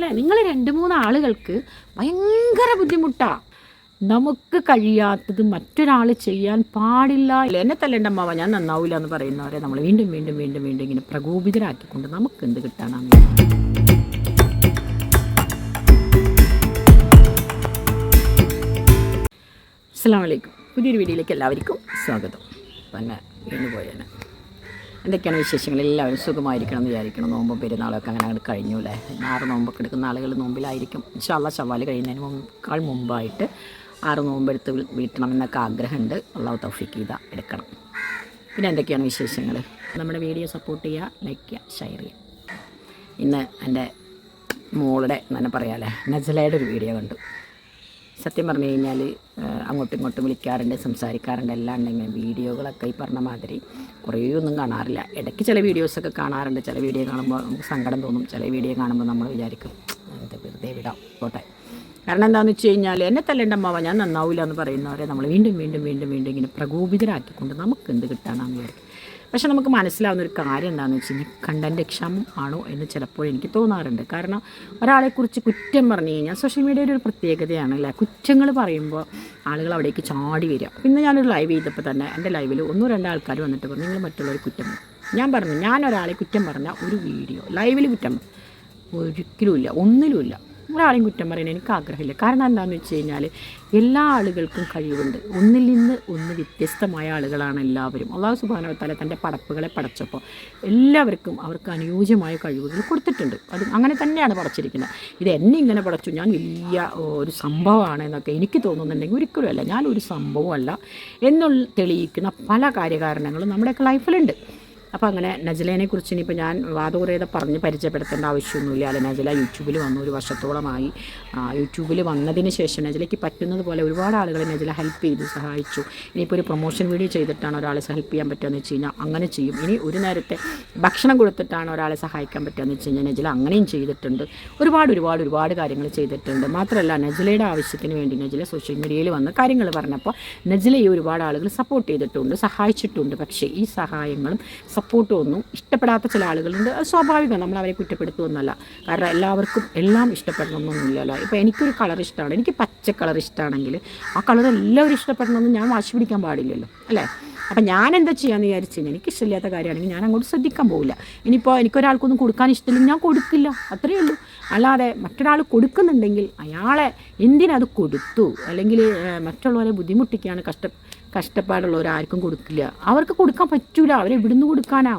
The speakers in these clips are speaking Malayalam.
അല്ലേ? നിങ്ങൾ രണ്ട് മൂന്ന് ആളുകൾക്ക് ഭയങ്കര ബുദ്ധിമുട്ടാണ് നമുക്ക് കഴിയാത്തത് മറ്റൊരാൾ ചെയ്യാൻ പാടില്ല. എന്നെ തല്ലേണ്ട അമ്മാവ ഞാൻ നന്നാവില്ല എന്ന് പറയുന്നവരെ നമ്മൾ വീണ്ടും വീണ്ടും വീണ്ടും വീണ്ടും ഇങ്ങനെ പ്രകോപിതരാക്കിക്കൊണ്ട് നമുക്ക് എന്ത് കിട്ടാനാണ് അസ്സാം വലൈക്കും പുതിയൊരു വീഡിയോയിലേക്ക് എല്ലാവർക്കും സ്വാഗതം. തന്നെ വീണ്ടും പോയേനെ. എന്തൊക്കെയാണ് വിശേഷങ്ങൾ? എല്ലാവരും സുഖമായിരിക്കണം എന്ന് വിചാരിക്കണം നോമ്പും പെരുന്നാളൊക്കെ അങ്ങനെ അങ്ങോട്ട് കഴിഞ്ഞു അല്ലേ? ആറ് നോമ്പൊക്കെ എടുക്കുന്ന ആളുകൾ നോമ്പിലായിരിക്കും. ഇൻഷാല്ല ശവാൽ കഴിയുന്നതിന് മുമ്പേക്കാൾ മുമ്പായിട്ട് ആറ് നോമ്പെടുത്ത് വീട്ടണം എന്നൊക്കെ ആഗ്രഹമുണ്ട്. അള്ളാഹു തൗഫിക്ക് ചെയ്ത എടുക്കണം. പിന്നെ എന്തൊക്കെയാണ് വിശേഷങ്ങൾ? നമ്മുടെ വീഡിയോ സപ്പോർട്ട് ചെയ്യുക ലൈക്ക് ചെയ്യുക ഷെയർ ചെയ്യുക. ഇന്ന് എന്റെ മോളുടെ എന്നെ പറയാമല്ലേ നജലയുടെ ഒരു വീഡിയോ കണ്ടു. സത്യം പറഞ്ഞു കഴിഞ്ഞാൽ അങ്ങോട്ടും ഇങ്ങോട്ടും വിളിക്കാറുണ്ട് സംസാരിക്കാറുണ്ട് എല്ലാം ഉണ്ടെങ്കിൽ വീഡിയോകളൊക്കെ ഈ പറഞ്ഞ മാതിരി കുറേ ഒന്നും കാണാറില്ല. ഇടയ്ക്ക് ചില വീഡിയോസൊക്കെ കാണാറുണ്ട്. ചില വീഡിയോ കാണുമ്പോൾ നമുക്ക് സങ്കടം തോന്നും. ചില വീഡിയോ കാണുമ്പോൾ നമ്മൾ വിചാരിക്കും വെറുതെ വിടാം പോട്ടെ. കാരണം എന്താണെന്ന് വെച്ച് കഴിഞ്ഞാൽ എന്നെ തല്ലേണ്ട അമ്മാവ ഞാൻ നന്നാവില്ല എന്ന് പറയുന്നവരെ നമ്മൾ വീണ്ടും വീണ്ടും വീണ്ടും വീണ്ടും ഇങ്ങനെ പ്രകോപിതരാക്കിക്കൊണ്ട് നമുക്ക് എന്ത് കിട്ടാനാന്ന് വിചാരിക്കും. പക്ഷെ നമുക്ക് മനസ്സിലാവുന്ന ഒരു കാര്യം എന്താണെന്ന് വെച്ച് കഴിഞ്ഞാൽ കണ്ടന്റ് ക്ഷമം ആണോ എന്ന് ചിലപ്പോൾ എനിക്ക് തോന്നാറുണ്ട്. കാരണം ഒരാളെക്കുറിച്ച് കുറ്റം പറഞ്ഞു കഴിഞ്ഞാൽ സോഷ്യൽ മീഡിയയുടെ ഒരു പ്രത്യേകതയാണ് അല്ലേ? കുറ്റങ്ങൾ പറയുമ്പോൾ ആളുകൾ അവിടേക്ക് ചാടി വരിക. ഇന്ന് ഞാനൊരു ലൈവ് ചെയ്തപ്പോൾ തന്നെ എന്റെ ലൈവിൽ ഒന്നോ രണ്ടോ ആൾക്കാർ വന്നിട്ട് പറഞ്ഞു നിങ്ങൾ മറ്റുള്ളവർ കുറ്റം ഞാൻ പറഞ്ഞു ഞാൻ ഒരാളെ കുറ്റം പറഞ്ഞ ഒരു വീഡിയോ ലൈവിൽ കുറ്റം ഒരിക്കലുമില്ല ഒന്നിലുമില്ല ഒരാളെയും കുറ്റം പറയാൻ എനിക്ക് ആഗ്രഹമില്ല കാരണം എന്താണെന്ന് വെച്ച് കഴിഞ്ഞാൽ എല്ലാ ആളുകൾക്കും കഴിവുണ്ട്. ഒന്നിൽ നിന്ന് ഒന്ന് വ്യത്യസ്തമായ ആളുകളാണ് എല്ലാവരും. അള്ളാഹു സുബാനവത്താല തന്റെ പടപ്പുകളെ പടച്ചപ്പോൾ എല്ലാവർക്കും അവർക്ക് അനുയോജ്യമായ കഴിവുകൾ കൊടുത്തിട്ടുണ്ട്. അത് അങ്ങനെ തന്നെയാണ് പടച്ചിരിക്കുന്നത്. ഇത് എന്നെ ഇങ്ങനെ പടച്ചു. ഞാൻ വലിയ ഒരു സംഭവമാണ് എന്നൊക്കെ എനിക്ക് തോന്നുന്നുണ്ടെങ്കിൽ ഒരിക്കലും അല്ല. ഞാനൊരു സംഭവമല്ല എന്നുള്ള തെളിയിക്കുന്ന പല കാര്യകാരണങ്ങളും നമ്മുടെയൊക്കെ ലൈഫിലുണ്ട് അപ്പോൾ അങ്ങനെ നജലേനെ കുറിച്ച് ഇനിയിപ്പോൾ ഞാൻ വാദകുറേത പറഞ്ഞ് പരിചയപ്പെടുത്തേണ്ട ആവശ്യമൊന്നുമില്ല. അല്ലെ നജല യൂട്യൂബിൽ വന്നു ഒരു വർഷത്തോളമായി. യൂട്യൂബിൽ വന്നതിന് ശേഷം നജലയ്ക്ക് പറ്റുന്നത് പോലെ ഒരുപാട് ആളുകളെ നജല ഹെൽപ്പ് ചെയ്തു സഹായിച്ചു. ഇനിയിപ്പോൾ ഒരു പ്രൊമോഷൻ വീഡിയോ ചെയ്തിട്ടാണ് ഒരാളെ ഹെൽപ്പ് ചെയ്യാൻ പറ്റുകയെന്ന് വെച്ച് കഴിഞ്ഞാൽ അങ്ങനെ ചെയ്യും. ഇനി ഒരു നേരത്തെ ഭക്ഷണം കൊടുത്തിട്ടാണ് ഒരാളെ സഹായിക്കാൻ പറ്റുകയെന്ന് വെച്ച് കഴിഞ്ഞാൽ നജല അങ്ങനെയും ചെയ്തിട്ടുണ്ട്. ഒരുപാട് ഒരുപാട് ഒരുപാട് കാര്യങ്ങൾ ചെയ്തിട്ടുണ്ട്. മാത്രമല്ല നജലയുടെ ആവശ്യത്തിന് വേണ്ടി നജല സോഷ്യൽ മീഡിയയിൽ വന്ന് കാര്യങ്ങൾ പറഞ്ഞപ്പോൾ നജലയെ ഒരുപാട് ആളുകൾ സപ്പോർട്ട് ചെയ്തിട്ടുണ്ട് സഹായിച്ചിട്ടുണ്ട്. പക്ഷേ ഈ സഹായങ്ങളും സപ്പോർട്ടും ഒന്നും ഇഷ്ടപ്പെടാത്ത ചില ആളുകളുണ്ട്. അത് സ്വാഭാവികം നമ്മൾ അവരെ കുറ്റപ്പെടുത്തുമെന്നല്ല. കാരണം എല്ലാവർക്കും എല്ലാം ഇഷ്ടപ്പെടണമെന്നൊന്നുമില്ലല്ലോ ഇപ്പോൾ എനിക്കൊരു കളർ ഇഷ്ടമാണ്. എനിക്ക് പച്ച കളർ ഇഷ്ടമാണെങ്കിൽ ആ കളർ എല്ലാവരും ഇഷ്ടപ്പെടണമെന്ന് ഞാൻ വാശി പിടിക്കാൻ പാടില്ലല്ലോ. അല്ലേ? അപ്പം ഞാൻ എന്താ ചെയ്യാന്ന് വിചാരിച്ചു കഴിഞ്ഞാൽ എനിക്ക് ഇഷ്ടമില്ലാത്ത കാര്യമാണെങ്കിൽ ഞാൻ അങ്ങോട്ട് ശ്രദ്ധിക്കാൻ പോകില്ല ഇനിയിപ്പോൾ എനിക്കൊരാൾക്കൊന്നും കൊടുക്കാൻ ഇഷ്ടമില്ലെങ്കിൽ ഞാൻ കൊടുക്കില്ല. അത്രയേ ഉള്ളൂ. അല്ലാതെ മറ്റൊരാൾ കൊടുക്കുന്നുണ്ടെങ്കിൽ അയാളെ എന്തിനത് കൊടുത്തു? അല്ലെങ്കിൽ മറ്റുള്ളവരെ ബുദ്ധിമുട്ടിക്കുകയാണ് കഷ്ട കഷ്ടപ്പാടുള്ളവർ ആർക്കും കൊടുക്കില്ല. അവർക്ക് കൊടുക്കാൻ പറ്റൂല. അവരെ ഇവിടുന്ന് കൊടുക്കാനാ.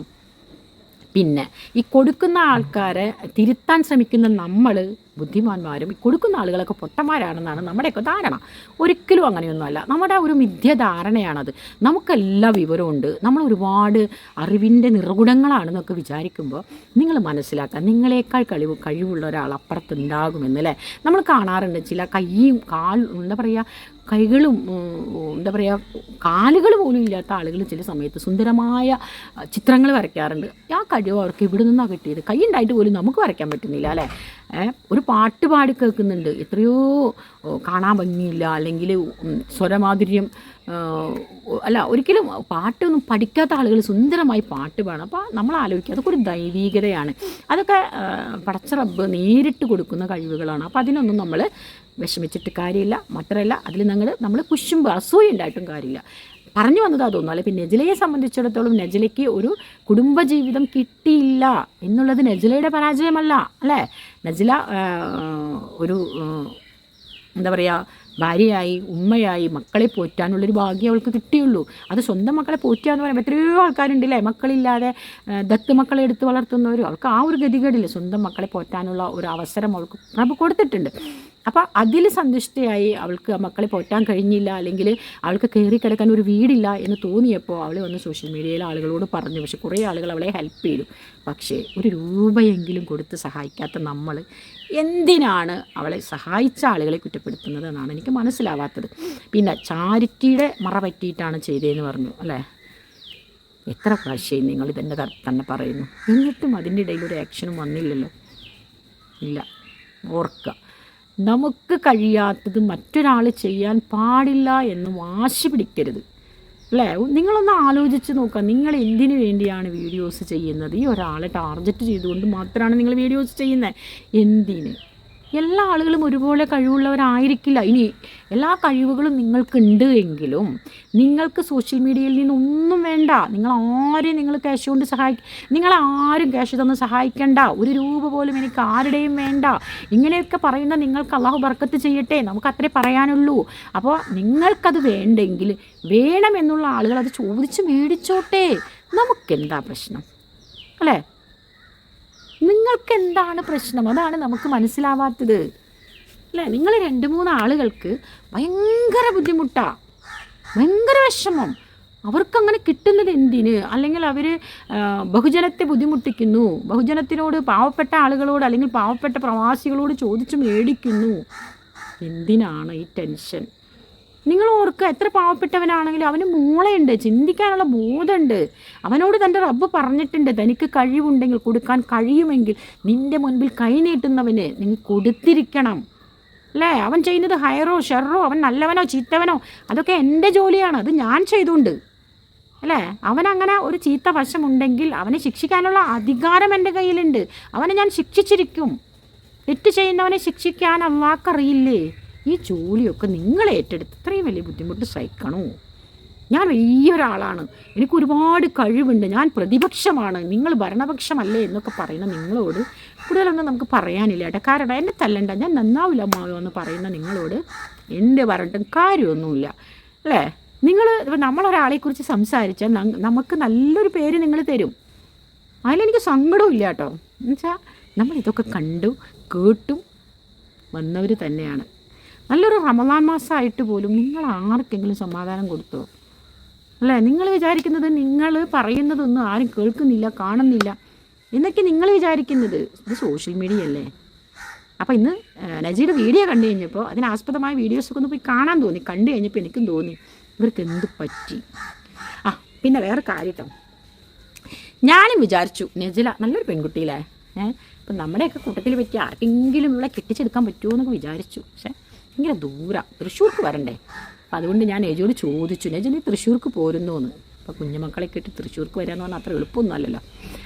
പിന്നെ ഈ കൊടുക്കുന്ന ആൾക്കാരെ തിരുത്താൻ ശ്രമിക്കുന്ന നമ്മൾ ബുദ്ധിമാന്മാരും കൊടുക്കുന്ന ആളുകളൊക്കെ പൊട്ടന്മാരാണെന്നാണ് നമ്മുടെയൊക്കെ ധാരണ. ഒരിക്കലും അങ്ങനെയൊന്നുമല്ല. നമ്മുടെ ഒരു മിഥ്യധാരണയാണത്. നമുക്കെല്ലാ വിവരമുണ്ട് നമ്മൾ ഒരുപാട് അറിവിന്റെ നിറകുടങ്ങളാണെന്നൊക്കെ വിചാരിക്കുമ്പോൾ നിങ്ങൾ മനസ്സിലാക്കുക നിങ്ങളെക്കാൾ കഴിവ് കഴിവുള്ള ഒരാൾ അപ്പുറത്തുണ്ടാകുമെന്നല്ലേ? നമ്മൾ കാണാറുണ്ട് ചില കൈയും കാൽ എന്താ പറയുക കൈകളും എന്താ പറയുക കാലുകൾ പോലും ഇല്ലാത്ത ആളുകൾ ചില സമയത്ത് സുന്ദരമായ ചിത്രങ്ങൾ വരയ്ക്കാറുണ്ട്. ആ കഴിവ് അവർക്ക് ഇവിടെ നിന്നാണ് കിട്ടിയത്? കൈ ഉണ്ടായിട്ട് പോലും നമുക്ക് വരയ്ക്കാൻ പറ്റുന്നില്ല അല്ലേ? ഒരു പാട്ട് പാടി കേൾക്കുന്നുണ്ട്. എത്രയോ കാണാൻ ഭംഗിയില്ല അല്ലെങ്കിൽ സ്വരമാധുര്യം അല്ല ഒരിക്കലും പാട്ടൊന്നും പഠിക്കാത്ത ആളുകൾ സുന്ദരമായി പാട്ട് പാടും അപ്പോൾ നമ്മൾ ആലോചിക്കുക അതൊക്കെ ഒരു ദൈവീകതയാണ്. അതൊക്കെ പടച്ച റബ്ബ് നേരിട്ട് കൊടുക്കുന്ന കഴിവുകളാണ്. അപ്പോൾ അതിനൊന്നും നമ്മൾ വിഷമിച്ചിട്ട് കാര്യമില്ല. മാത്രമല്ല അതിൽ ഞങ്ങൾ നമ്മൾ കുശുമ്പ് അസൂയ ഉണ്ടായിട്ടും കാര്യമില്ല. പറഞ്ഞു വന്നത് അതൊന്നും അല്ല. പിന്നെ നജലയെ സംബന്ധിച്ചിടത്തോളം നജലയ്ക്ക് ഒരു കുടുംബജീവിതം കിട്ടിയില്ല എന്നുള്ളത് നജലയുടെ പരാജയമല്ല. അല്ലേ? നജല ഒരു എന്താ പറയുക ഭാര്യയായി ഉമ്മയായി മക്കളെ പോറ്റാനുള്ളൊരു ഭാഗ്യം അവൾക്ക് കിട്ടിയുള്ളൂ. അത് സ്വന്തം മക്കളെ പോറ്റുക എന്ന് പറയുമ്പോൾ എത്രയോ ആൾക്കാരുണ്ടല്ലേ മക്കളില്ലാതെ ദത്ത് മക്കളെ എടുത്ത് വളർത്തുന്നവരും. അവൾക്ക് ആ ഒരു ഗതികേടില്ല. സ്വന്തം മക്കളെ പോറ്റാനുള്ള ഒരു അവസരം അവൾക്ക് പ്രഭു കൊടുത്തിട്ടുണ്ട്. അപ്പോൾ അതിൽ സന്തുഷ്ടയായി അവൾക്ക് മക്കളെ പോറ്റാൻ കഴിഞ്ഞില്ല. അല്ലെങ്കിൽ അവൾക്ക് കയറി കിടക്കാൻ ഒരു വീടില്ല എന്ന് തോന്നിയപ്പോൾ അവൾ വന്ന് സോഷ്യൽ മീഡിയയിൽ ആളുകളോട് പറഞ്ഞു. പക്ഷെ കുറേ ആളുകൾ അവളെ ഹെൽപ്പ് ചെയ്തു. പക്ഷേ ഒരു രൂപയെങ്കിലും കൊടുത്ത് സഹായിക്കാത്ത നമ്മൾ എന്തിനാണ് അവളെ സഹായിച്ച ആളുകളെ കുറ്റപ്പെടുത്തുന്നത് എന്നാണ് എനിക്ക് മനസ്സിലാവാത്തത്. പിന്നെ ചാരിറ്റിയുടെ മറ പറ്റിയിട്ടാണ് ചെയ്തതെന്ന് പറഞ്ഞു അല്ലേ? എത്ര പ്രാവശ്യം നിങ്ങൾ ഇതെന്നെ തന്നെ പറയുന്നു? എന്നിട്ടും അതിന്റെ ഇടയിൽ ഒരു ആക്ഷനും വന്നില്ലല്ലോ. ഇല്ല. ഓർക്കുക നമുക്ക് കഴിയാത്തത് മറ്റൊരാൾ ചെയ്യാൻ പാടില്ല എന്ന് വാശി പിടിക്കരുത്. അല്ലേ? നിങ്ങളൊന്ന് ആലോചിച്ച് നോക്കുക നിങ്ങൾ എന്തിനു വേണ്ടിയാണ് വീഡിയോസ് ചെയ്യുന്നത്? ഈ ഒരാളെ ടാർഗറ്റ് ചെയ്തുകൊണ്ട് മാത്രമാണ് നിങ്ങൾ വീഡിയോസ് ചെയ്യുന്നത് എന്തിന്? എല്ലാ ആളുകളും ഒരുപോലെ കഴിവുള്ളവരായിരിക്കില്ല. ഇനി എല്ലാ കഴിവുകളും നിങ്ങൾക്കുണ്ട് എങ്കിലും നിങ്ങൾക്ക് സോഷ്യൽ മീഡിയയിൽ നിന്നൊന്നും വേണ്ട. നിങ്ങൾ ആരെയും നിങ്ങൾ ക്യാഷ് കൊണ്ട് സഹായിക്ക നിങ്ങളെ ആരും ക്യാഷ് തന്ന് സഹായിക്കണ്ട. ഒരു രൂപ പോലും എനിക്ക് ആരുടെയും വേണ്ട. ഇങ്ങനെയൊക്കെ പറയുന്ന നിങ്ങൾക്ക് അള്ളാഹു ബർക്കത്ത് ചെയ്യട്ടെ. നമുക്ക് അത്രേ പറയാനുള്ളൂ. അപ്പോൾ നിങ്ങൾക്കത് വേണ്ടെങ്കിൽ വേണമെന്നുള്ള ആളുകൾ അത് ചോദിച്ച് മേടിച്ചോട്ടെ. നമുക്കെന്താ പ്രശ്നം? അല്ലേ? നിങ്ങൾക്ക് എന്താണ് പ്രശ്നം? അതാണ് നമുക്ക് മനസ്സിലാവാത്തത്. അല്ലേ? നിങ്ങൾ രണ്ട് മൂന്ന് ആളുകൾക്ക് ഭയങ്കര ബുദ്ധിമുട്ടാണ് ഭയങ്കര വിഷമം. അവർക്കങ്ങനെ കിട്ടുന്നത് എന്തിന്? അല്ലെങ്കിൽ അവർ ബഹുജനത്തെ ബുദ്ധിമുട്ടിക്കുന്നു. ബഹുജനത്തിനോട് പാവപ്പെട്ട ആളുകളോട് അല്ലെങ്കിൽ പാവപ്പെട്ട പ്രവാസികളോട് ചോദിച്ചു മേടിക്കുന്നു. എന്തിനാണ് ഈ ടെൻഷൻ? നിങ്ങൾ ഓർക്കുക എത്ര പാവപ്പെട്ടവനാണെങ്കിലും അവന് മൂളയുണ്ട് ചിന്തിക്കാനുള്ള ബോധമുണ്ട്. അവനോട് തന്റെ റബ്ബ് പറഞ്ഞിട്ടുണ്ട് തനിക്ക് കഴിവുണ്ടെങ്കിൽ കൊടുക്കാൻ കഴിയുമെങ്കിൽ നിന്റെ മുൻപിൽ കൈനീട്ടുന്നവന് നിങ്ങൾ കൊടുത്തിരിക്കണം. അല്ലേ? അവൻ ചെയ്യുന്നത് ഹയറോ ഷെറോ അവൻ നല്ലവനോ ചീത്തവനോ അതൊക്കെ എന്റെ ജോലിയാണ് അത് ഞാൻ ചെയ്തുകൊണ്ട്. അല്ലേ? അവനങ്ങനെ ഒരു ചീത്ത വശമുണ്ടെങ്കിൽ അവനെ ശിക്ഷിക്കാനുള്ള അധികാരം എന്റെ കയ്യിലുണ്ട്. അവനെ ഞാൻ ശിക്ഷിച്ചിരിക്കും. തെറ്റ് ചെയ്യുന്നവനെ ശിക്ഷിക്കാൻ അള്ളാക്കറിയില്ലേ ഈ ജോലിയൊക്കെ നിങ്ങൾ ഏറ്റെടുത്ത് ഇത്രയും വലിയ ബുദ്ധിമുട്ട് സഹിക്കണോ? ഞാൻ വലിയൊരാളാണ്. എനിക്ക് ഒരുപാട് കഴിവുണ്ട്. ഞാൻ പ്രതിപക്ഷമാണ്. നിങ്ങൾ ഭരണപക്ഷമല്ലേ എന്നൊക്കെ പറയുന്ന നിങ്ങളോട് കൂടുതലൊന്നും നമുക്ക് പറയാനില്ല ഇടക്കാരുടെ എന്നെ തല്ലണ്ട. ഞാൻ നന്നാവില്ല അമ്മാവോ എന്ന് പറയുന്ന നിങ്ങളോട് എന്റെ പറഞ്ഞിട്ടും കാര്യമൊന്നുമില്ല. അല്ലേ? നിങ്ങൾ നമ്മളൊരാളെക്കുറിച്ച് സംസാരിച്ചാൽ നമുക്ക് നല്ലൊരു പേര് നിങ്ങൾ തരും. അതിലെനിക്ക് സങ്കടവും ഇല്ല കേട്ടോ എന്നുവെച്ചാൽ നമ്മളിതൊക്കെ കണ്ടു കേട്ടും വന്നവർ തന്നെയാണ്. നല്ലൊരു റമദാൻ മാസമായിട്ട് പോലും നിങ്ങൾ ആർക്കെങ്കിലും സമാധാനം കൊടുത്തോ? അല്ലേ? നിങ്ങൾ വിചാരിക്കുന്നത് നിങ്ങൾ പറയുന്നതൊന്നും ആരും കേൾക്കുന്നില്ല കാണുന്നില്ല എന്നൊക്കെ നിങ്ങൾ വിചാരിക്കുന്നത്. ഇത് സോഷ്യൽ മീഡിയ അല്ലേ അപ്പോൾ ഇന്ന് നജീയുടെ വീഡിയോ കണ്ടു കഴിഞ്ഞപ്പോൾ അതിനാസ്പദമായ വീഡിയോസൊക്കെ ഒന്ന് പോയി കാണാൻ തോന്നി. കണ്ടു കഴിഞ്ഞപ്പോൾ എനിക്കും തോന്നി ഇവർക്ക് എന്ത് പറ്റി? ആ പിന്നെ വേറെ കാര്യം ഞാനും വിചാരിച്ചു നജില നല്ലൊരു പെൺകുട്ടിയില്ലേ? ഏഹ് ഇപ്പം നമ്മുടെയൊക്കെ കൂട്ടത്തിൽ പറ്റി ആർക്കെങ്കിലും ഇവിടെ കെട്ടിച്ചെടുക്കാൻ പറ്റുമോ എന്നൊക്കെ വിചാരിച്ചു. പക്ഷേ ഭയങ്കര ദൂരം. തൃശ്ശൂർക്ക് വരണ്ടേ? അപ്പം അതുകൊണ്ട് ഞാൻ ഏജോട് ചോദിച്ചു നജ നീ തൃശ്ശൂർക്ക് പോരുന്നു എന്ന് അപ്പോൾ കുഞ്ഞുമക്കളെ കിട്ടി തൃശ്ശൂർക്ക് വരാമെന്ന് പറഞ്ഞാൽ അത്ര എളുപ്പമൊന്നും അല്ലല്ലോ.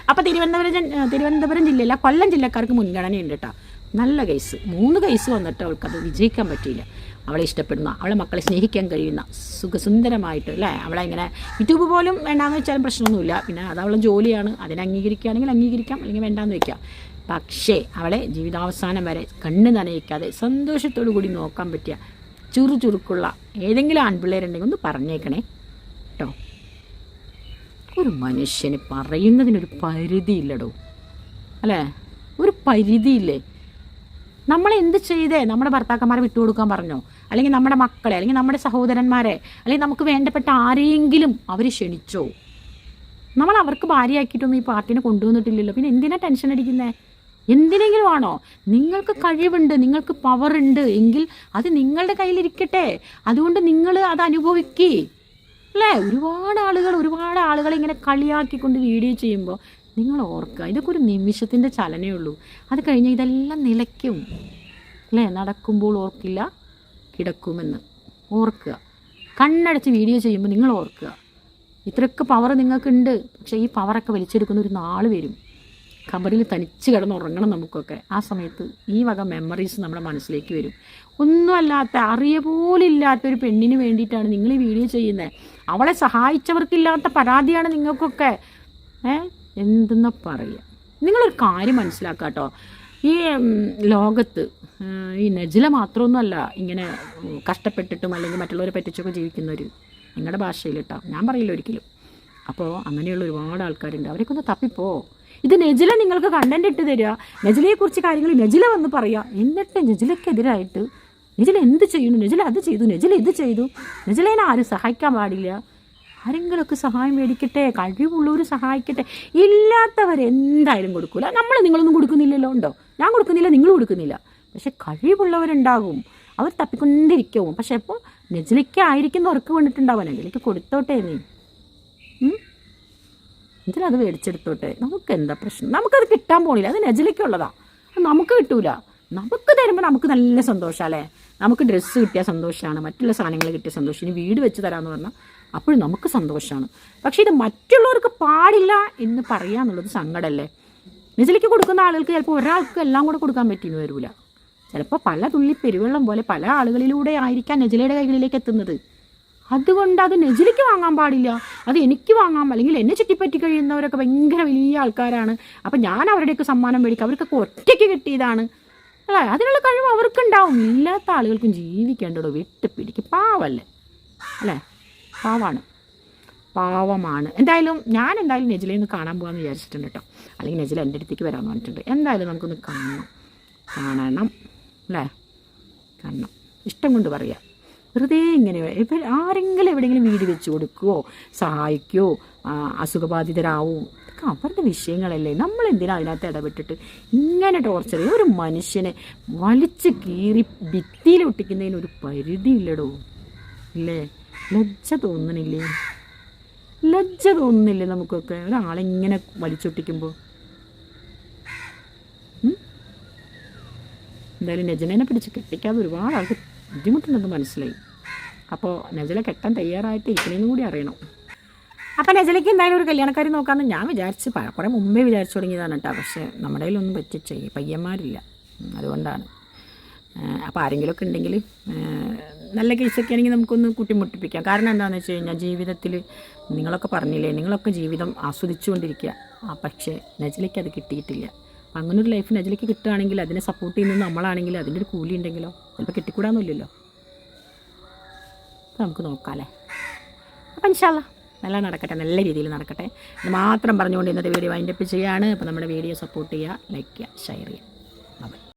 അപ്പോൾ തിരുവനന്തപുരം തിരുവനന്തപുരം ജില്ലയിലെ കൊല്ലം ജില്ലക്കാർക്ക് മുൻഗണനയുണ്ട് കേട്ടോ നല്ല കേസ് മൂന്ന് കേസ് വന്നിട്ട് അവൾക്കത് വിജയിക്കാൻ പറ്റിയില്ല. അവളെ ഇഷ്ടപ്പെടുന്ന അവളെ മക്കളെ സ്നേഹിക്കാൻ കഴിയുന്ന സുഖസുന്ദരമായിട്ട് അല്ലേ? അവളെ ഇങ്ങനെ യൂട്യൂബ് പോലും വേണ്ടാന്ന് വെച്ചാലും പ്രശ്നമൊന്നുമില്ല. പിന്നെ അത് അവളെ ജോലിയാണ്. അതിനെ അംഗീകരിക്കുകയാണെങ്കിൽ അംഗീകരിക്കാം അല്ലെങ്കിൽ വേണ്ടാന്ന് വെക്കാം. പക്ഷേ അവളെ ജീവിതാവസാനം വരെ കണ്ണ് നനയിക്കാതെ സന്തോഷത്തോടു കൂടി നോക്കാൻ പറ്റിയ ചുറു ചുറുക്കുള്ള ഏതെങ്കിലും ആൺപിള്ളേരുണ്ടെങ്കിൽ ഒന്ന് പറഞ്ഞേക്കണേ. കേട്ടോ ഒരു മനുഷ്യന് പറയുന്നതിനൊരു പരിധിയില്ലടോ. അല്ലേ? ഒരു പരിധിയില്ലേ? നമ്മൾ എന്ത് ചെയ്തേ നമ്മുടെ ഭർത്താക്കന്മാരെ വിട്ടുകൊടുക്കാൻ പറഞ്ഞോ? അല്ലെങ്കിൽ നമ്മുടെ മക്കളെ അല്ലെങ്കിൽ നമ്മുടെ സഹോദരന്മാരെ അല്ലെങ്കിൽ നമുക്ക് വേണ്ടപ്പെട്ട ആരെയെങ്കിലും അവർ ക്ഷണിച്ചോ? നമ്മൾ അവർക്ക് ഭാര്യയാക്കിയിട്ടൊന്നും ഈ പാർട്ടിനെ കൊണ്ടുവന്നിട്ടില്ലല്ലോ. പിന്നെ എന്തിനാ ടെൻഷൻ അടിക്കുന്നേ? എന്തിനെങ്കിലും ആണോ? നിങ്ങൾക്ക് കഴിവുണ്ട് നിങ്ങൾക്ക് പവർ ഉണ്ട് എങ്കിൽ അത് നിങ്ങളുടെ കയ്യിലിരിക്കട്ടെ. അതുകൊണ്ട് നിങ്ങൾ അത് അനുഭവിക്കേ. അല്ലേ? ഒരുപാട് ആളുകൾ ഒരുപാട് ആളുകൾ ഇങ്ങനെ കളിയാക്കിക്കൊണ്ട് വീഡിയോ ചെയ്യുമ്പോൾ നിങ്ങൾ ഓർക്കുക. ഇതൊക്കെ ഒരു നിമിഷത്തിന്റെ ചലനേ ഉള്ളൂ. അത് കഴിഞ്ഞ് ഇതെല്ലാം നിലയ്ക്കും. അല്ലേ? നടക്കുമ്പോൾ ഓർക്കില്ല കിടക്കുമെന്ന്. ഓർക്കുക. കണ്ണടച്ച് വീഡിയോ ചെയ്യുമ്പോൾ നിങ്ങൾ ഓർക്കുക. ഇത്രയൊക്കെ പവർ നിങ്ങൾക്കുണ്ട്. പക്ഷേ ഈ പവറൊക്കെ വലിച്ചെടുക്കുന്ന ഒരു നാൾ വരും. കബറിൽ തനിച്ച് കിടന്നുറങ്ങണം നമുക്കൊക്കെ. ആ സമയത്ത് ഈ വക മെമ്മറീസ് നമ്മുടെ മനസ്സിലേക്ക് വരും. ഒന്നുമല്ലാത്ത അറിയ പോലില്ലാത്ത ഒരു പെണ്ണിന് വേണ്ടിയിട്ടാണ് നിങ്ങൾ ഈ വീഡിയോ ചെയ്യുന്നത്. അവളെ സഹായിച്ചവർക്കില്ലാത്ത പരാതിയാണ് നിങ്ങൾക്കൊക്കെ. ഏ? എന്തെന്നാ പറയുക നിങ്ങളൊരു കാര്യം മനസ്സിലാക്കുക കേട്ടോ ഈ ലോകത്ത് ഈ നജില മാത്രമൊന്നുമല്ല ഇങ്ങനെ കഷ്ടപ്പെട്ടിട്ടും അല്ലെങ്കിൽ മറ്റുള്ളവരെ പറ്റിച്ചൊക്കെ ജീവിക്കുന്നവർ നിങ്ങളുടെ ഭാഷയിൽ കേട്ടോ ഞാൻ പറയില്ല ഒരിക്കലും. അപ്പോൾ അങ്ങനെയുള്ള ഒരുപാട് ആൾക്കാരുണ്ട്. അവരൊക്കെ ഒന്ന് തപ്പിപ്പോ. ഇത് നജില നിങ്ങൾക്ക് കണ്ടന്റ് ഇട്ട് തരിക നജിലയെക്കുറിച്ച് കാര്യങ്ങൾ നജില വന്ന് പറയുക എന്നിട്ട് നജിലക്കെതിരായിട്ട് നജില എന്ത് ചെയ്യുന്നു നജില അത് ചെയ്തു. നജില ഇത് ചെയ്തു. നജിലേനെ ആരും സഹായിക്കാൻ പാടില്ല. ആരെങ്കിലുമൊക്കെ സഹായം മേടിക്കട്ടെ കഴിവുള്ളവർ സഹായിക്കട്ടെ ഇല്ലാത്തവരെന്തായാലും കൊടുക്കൂല. നമ്മൾ നിങ്ങളൊന്നും കൊടുക്കുന്നില്ലല്ലോ ഉണ്ടോ? ഞാൻ കൊടുക്കുന്നില്ല നിങ്ങൾ കൊടുക്കുന്നില്ല. പക്ഷെ കഴിവുള്ളവരുണ്ടാകും. അവർ തപ്പിക്കൊണ്ടിരിക്കും. പക്ഷെ ഇപ്പോൾ നജലിക്ക് ആയിരിക്കുന്ന ഉറക്ക് വേണ്ടിയിട്ടുണ്ടാവാൻ നജിലയ്ക്ക് കൊടുത്തോട്ടെ നീ. ഉം? മേടിച്ചെടുത്തോട്ടെ. നമുക്ക് എന്താ പ്രശ്നം? നമുക്കത് കിട്ടാൻ പോണില്ല. അത് നജിലയ്ക്കുള്ളതാ അത് നമുക്ക് കിട്ടൂല. നമുക്ക് തരുമ്പോൾ നമുക്ക് നല്ല സന്തോഷമല്ലേ നമുക്ക് ഡ്രസ്സ് കിട്ടിയ സന്തോഷമാണ് മറ്റുള്ള സാധനങ്ങൾ കിട്ടിയ സന്തോഷം. ഇനി വീട് വെച്ച് തരാമെന്ന് പറഞ്ഞാൽ അപ്പോഴും നമുക്ക് സന്തോഷമാണ് പക്ഷേ ഇത് മറ്റുള്ളവർക്ക് പാടില്ല എന്ന് പറയുക എന്നുള്ളത് സങ്കടമല്ലേ നിസിലേക്ക് കൊടുക്കുന്ന ആളുകൾക്ക് ചിലപ്പോൾ ഒരാൾക്ക് എല്ലാം കൂടെ കൊടുക്കാൻ പറ്റിയെന്ന് വരില്ല ചിലപ്പോൾ പല തുള്ളി പെരുവെള്ളം പോലെ പല ആളുകളിലൂടെ ആയിരിക്കാം നജിലയുടെ കൈകളിലേക്ക് എത്തുന്നത്. അതുകൊണ്ട് അത് നജിലയ്ക്ക് വാങ്ങാൻ പാടില്ല. അത് എനിക്ക് വാങ്ങാം. അല്ലെങ്കിൽ എന്നെ ചുറ്റിപ്പറ്റി കഴിയുന്നവരൊക്കെ ഭയങ്കര വലിയ ആൾക്കാരാണ്. അപ്പം ഞാൻ അവരുടെയൊക്കെ സമ്മാനം മേടിക്കും. അവർക്കൊക്കെ ഒറ്റയ്ക്ക് കിട്ടിയതാണ്. അല്ലേ? അതിനുള്ള കഴിവ് അവർക്കുണ്ടാവും. ഇല്ലാത്ത ആളുകൾക്കും ജീവിക്കേണ്ടതോ? വിട്ട് പിടിക്കും പാവല്ലേ? അല്ലേ? പാവാണ് പാവമാണ്. എന്തായാലും ഞാൻ എന്തായാലും നെജിലെ നിന്ന് കാണാൻ പോകാമെന്ന് വിചാരിച്ചിട്ടുണ്ട് കേട്ടോ അല്ലെങ്കിൽ നെജില എന്റെ അടുത്തേക്ക് വരാമെന്ന് പറഞ്ഞിട്ടുണ്ട്. എന്തായാലും നമുക്കൊന്ന് കാണണം കാണണം. അല്ലേ? കാണണം. ഇഷ്ടം കൊണ്ട് പറയാം. വെറുതെ ഇങ്ങനെ ഇപ്പം ആരെങ്കിലും എവിടെയെങ്കിലും വീട് വെച്ച് കൊടുക്കുവോ സഹായിക്കുവോ അസുഖബാധിതരാവും ഇതൊക്കെ അവരുടെ വിഷയങ്ങളല്ലേ. നമ്മൾ എന്തിനാ അതിനകത്ത് ഇടപെട്ടിട്ട് ഇങ്ങനെ ടോർച്ചർ ഒരു മനുഷ്യനെ വലിച്ച് കീറി ഭിത്തിയിൽ ഒട്ടിക്കുന്നതിന് ഒരു പരിധിയില്ലടോ. ഇല്ലേ? ലജ്ജ തോന്നണില്ലേ? ലജ്ജ തോന്നുന്നില്ലേ നമുക്കൊക്കെ? ഒരാളിങ്ങനെ വലിച്ചൊട്ടിക്കുമ്പോൾ എന്തായാലും നജനെ പിടിച്ച് കെട്ടിക്കാതെ ഒരുപാട് ആൾക്ക് ബുദ്ധിമുട്ടുണ്ടെന്ന് മനസ്സിലായി. അപ്പോൾ നജല കെട്ടാൻ തയ്യാറായിട്ട് ഇരിക്കണേന്നും കൂടി അറിയണം. അപ്പോൾ നജലയ്ക്ക് എന്തായാലും ഒരു കല്യാണക്കാരി നോക്കാമെന്ന് ഞാൻ വിചാരിച്ച് കുറേ മുമ്പേ വിചാരിച്ചു തുടങ്ങിയതാണ് കേട്ടോ പക്ഷേ നമ്മുടെ കയ്യിലൊന്നും പറ്റിച്ചേ പയ്യന്മാരില്ല. അതുകൊണ്ടാണ്. അപ്പോൾ ആരെങ്കിലുമൊക്കെ ഉണ്ടെങ്കിൽ നല്ല കേസൊക്കെ ആണെങ്കിൽ നമുക്കൊന്ന് കുട്ടിമുട്ടിപ്പിക്കാം. കാരണം എന്താണെന്ന് വെച്ച് കഴിഞ്ഞാൽ ജീവിതത്തിൽ നിങ്ങളൊക്കെ പറഞ്ഞില്ലേ നിങ്ങളൊക്കെ ജീവിതം ആസ്വദിച്ചുകൊണ്ടിരിക്കുക ആ പക്ഷേ നജലയ്ക്ക് അത് കിട്ടിയിട്ടില്ല. അപ്പം അങ്ങനൊരു ലൈഫ് നജലയ്ക്ക് കിട്ടുകയാണെങ്കിൽ അതിനെ സപ്പോർട്ട് ചെയ്യുന്നത് നമ്മളാണെങ്കിൽ അതിന്റെ ഒരു കൂലി ഉണ്ടെങ്കിലോ? ചിലപ്പോൾ കിട്ടിക്കൂടാന്നില്ലല്ലോ അപ്പം നമുക്ക് നോക്കാമല്ലേ അപ്പം ഇൻഷാല്ല നല്ല നടക്കട്ടെ നല്ല രീതിയിൽ നടക്കട്ടെ. ഇത് മാത്രം പറഞ്ഞുകൊണ്ട് ഇന്നത്തെ വീഡിയോ വൈൻഡപ്പ് ചെയ്യുകയാണ് അപ്പോൾ നമ്മുടെ വീഡിയോ സപ്പോർട്ട് ചെയ്യുക ലൈക്ക് ചെയ്യുക ഷെയർ ചെയ്യുക.